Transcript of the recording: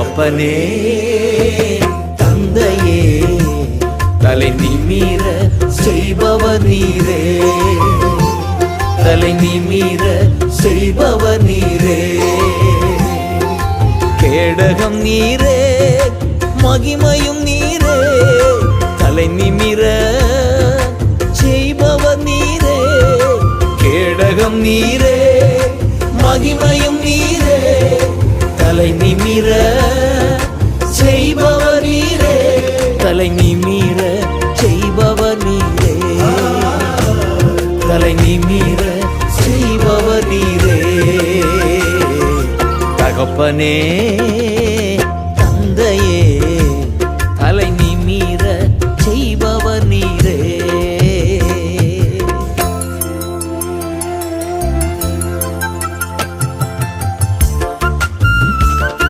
தகப்பனே தந்தையே தலை நிமிர செய்பவ நீரே. தலை நிமிர செய்பவ நீரே. கேடகம் நீரே மகிமையும் நீரே. தலை நிமிர செய்பவ நீரே. கேடகம் நீரே மகிமையும் நீரே. தலை செய்பவர் நீரே தலை நிமிர செய்பவர் நீரே தலை நிமிர செய்பவர் நீரே தகப்பனே